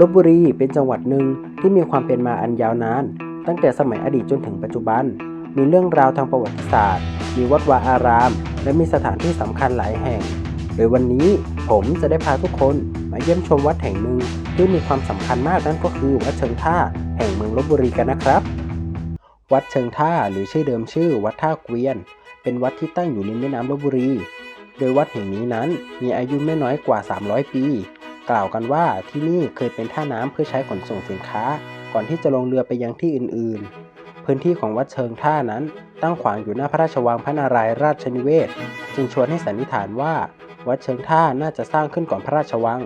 ลบบุรีเป็นจังหวัดหนึ่งที่มีความเป็นมาอันยาวนาน ตั้งแต่สมัยอดีตจนถึงปัจจุบัน มีเรื่องราวทางประวัติศาสตร์ มีวัดวาอาราม และมีสถานที่สำคัญหลายแห่ง โดยวันนี้ผมจะได้พาทุกคนมาเยี่ยมชมวัดแห่งหนึ่งที่มีความสำคัญมากนั่นก็คือวัดเชิงท่าแห่งเมืองลบบุรีกันนะครับ วัดเชิงท่าหรือชื่อเดิมชื่อ วัดท่าเกวียน เป็นวัดที่ตั้งอยู่ริมแม่น้ำลบบุรี โดยวัดแห่งนี้นั้นมีอายุไม่น้อยกว่า 300 ปี กล่าวกันว่าที่นี่เคยเป็นท่าน้ำเพื่อใช้ขนส่งสินค้า ก่อนที่จะลงเรือไปยังที่อื่นๆ พื้นที่ของวัดเชิงท่านั้น ตั้งขวางอยู่หน้าพระราชวังพระนารายณ์ราชนิเวศ จึงชวนให้สันนิษฐานว่า วัดเชิงท่าน่าจะสร้างขึ้นก่อนพระราชวัง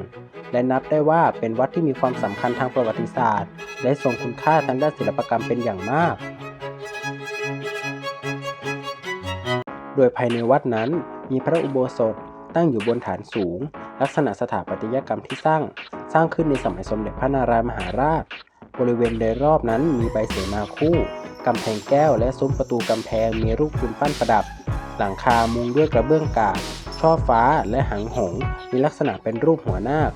และนับได้ว่าเป็นวัดที่มีความสำคัญทางประวัติศาสตร์ และทรงคุณค่าทางด้านศิลปกรรมเป็นอย่างมากโดยภายในวัดนั้นมีพระอุโบสถตั้งอยู่บนฐานสูง ลักษณะสถาปัตยกรรมที่สร้างสร้างขึ้นในสมัยสมเด็จพระนารายมหาราช บริเวณโดยรอบนั้นมีใบเสมาคู่กำแพงแก้วและซุ้มประตูกำแพงมีรูปคุณปั้นประดับ หลังคามุงด้วยกระเบื้องกาบช่อฟ้าและหางหง มีลักษณะเป็นรูปหัวนาค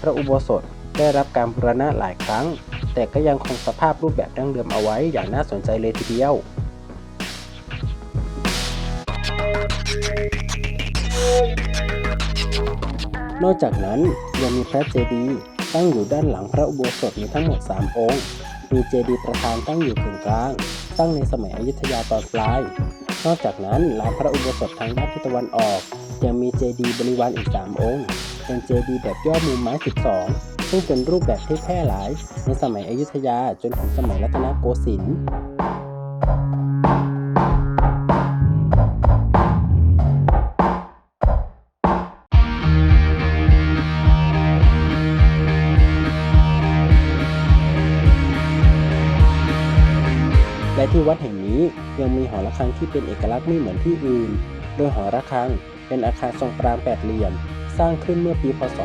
พระอุโบสถได้รับการบูรณะหลายครั้ง แต่ก็ยังคงสภาพรูปแบบดั้งเดิมเอาไว้อย่างน่าสนใจเลยทีเดียว นอกจากนั้นยังมีพระเจดีย์ตั้งอยู่ด้านหลังพระอุโบสถมีทั้งหมด 3 องค์ มีเจดีย์ประธานตั้งอยู่กึ่งกลาง ตั้งในสมัยอยุธยาตอนปลาย นอกจากนั้นลานพระอุโบสถทางด้านทิศตะวันออก ยังมีเจดีย์บริวารอีก 3 องค์ เป็นเจดีย์แบบย่อมุมไม้ 12 ซึ่งเป็นรูปแบบที่แพร่หลาย ในสมัยอยุธยาจนถึงสมัยรัตนโกสินทร์ ที่วัดแห่งนี้ยังมีหอระฆังที่เป็นเอกลักษณ์ไม่เหมือนที่อื่น โดยหอระฆังเป็นอาคารทรงปรางแปดเหลี่ยม สร้างขึ้นเมื่อปีพศ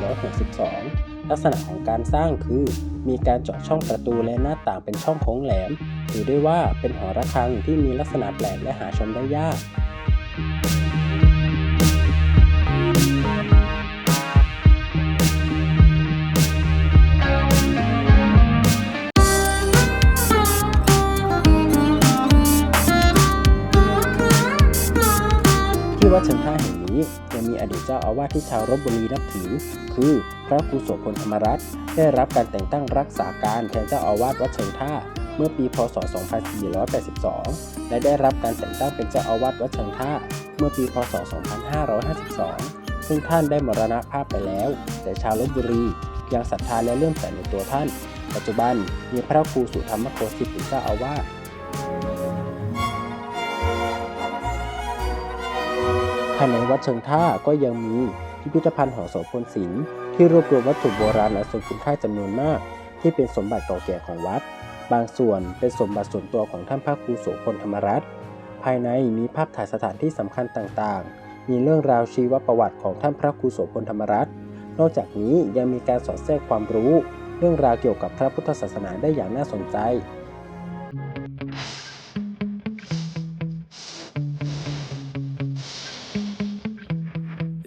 2462 ลักษณะของการสร้างคือ มีการเจาะช่องประตูและหน้าต่างเป็นช่องโค้งแหลม ถือได้ว่าเป็นหอระฆังที่มีลักษณะแปลกและหาชมได้ยาก วัดเชิงท่าแห่งนี้ยังมีอดีตเจ้าอาวาสที่ชาวลบบุรีนับถือ คือพระครูโสพลธรรมรัตน์ได้รับการแต่งตั้งรักษาการแทนเจ้าอาวาสวัดเชิงท่าเมื่อปี พศ 2482 และได้รับการแต่งตั้งเป็นเจ้าอาวาสวัดเชิงท่าเมื่อปี พศ 2552 ซึ่งท่านได้มรณภาพไปแล้ว แต่ชาวลบบุรียังศรัทธาและเลื่อมใสในตัวท่าน ปัจจุบันมีพระครูสุธรรมโคสิทธิ์เป็นเจ้าอาวาส ภายในวัดเชิงท่าก็ยังมีพิพิธภัณฑ์หอโสพลศิลป์ที่รวบรวมวัตถุโบราณอันทรงคุณค่าจำนวนมาก ที่เป็นสมบัติเก่าแก่ของวัด บางส่วนเป็นสมบัติส่วนตัวของท่านพระครูโสพลธรรมรัตน์ภายในมีภาพถ่ายสถานที่สำคัญต่างๆ มีเรื่องราวชีวประวัติของท่านพระครูโสพลธรรมรัตน์นอกจากนี้ยังมีการสอดแทรกความรู้ เรื่องราวเกี่ยวกับพระพุทธศาสนาได้อย่างน่าสนใจ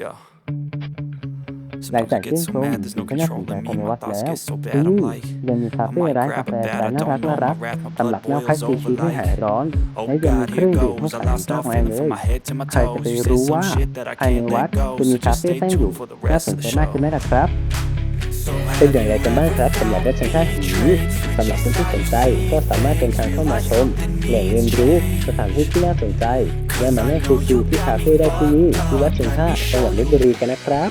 Yeah. หลังจากชื่นชม Smoke gets so mad, there's no ที่น่าสน control ใจ in ภาย me. ใน My วัด thoughts แล้ว get so ที่ bad. I'm นี่ like, ยังมีคา I เฟ่ might ร้าน grab กาแฟ a ส bat, ไต I ล์น่า don't รัก know. น่ารัก My wrath, my สำหรับ blood แนวคัด boils ซี over ชีที่ like. หายร้อน Oh และยังมี God, เครื่อง here ดื่มให้ goes. I ใส่ lost ตั้ง all ไว้ feeling เล from ย my head to my ใครจะ toes. ไป You รู้ said ว่า some shit that I ภายใน can't วัด let go. จะมี So คา just เฟ่ stay ตั้งอยู่ tuned for the น่า rest สน of ใจ the มากขึ้นไหม show. ล่ะครับ So เป็นอย่างไรกันบ้างครับสำหรับวัดเชิงท่าแห่งนี้สำหรับคนที่สนใจก็สามารถเดินทางเข้ามาชมแหล่งเรียนรู้สถานที่ที่น่าสนใจและมาแนั่งชิลๆที่คาเฟ่ได้ที่นี่ที่วัดเชิงท่าจังหวัดลบบุรีกันนะครับ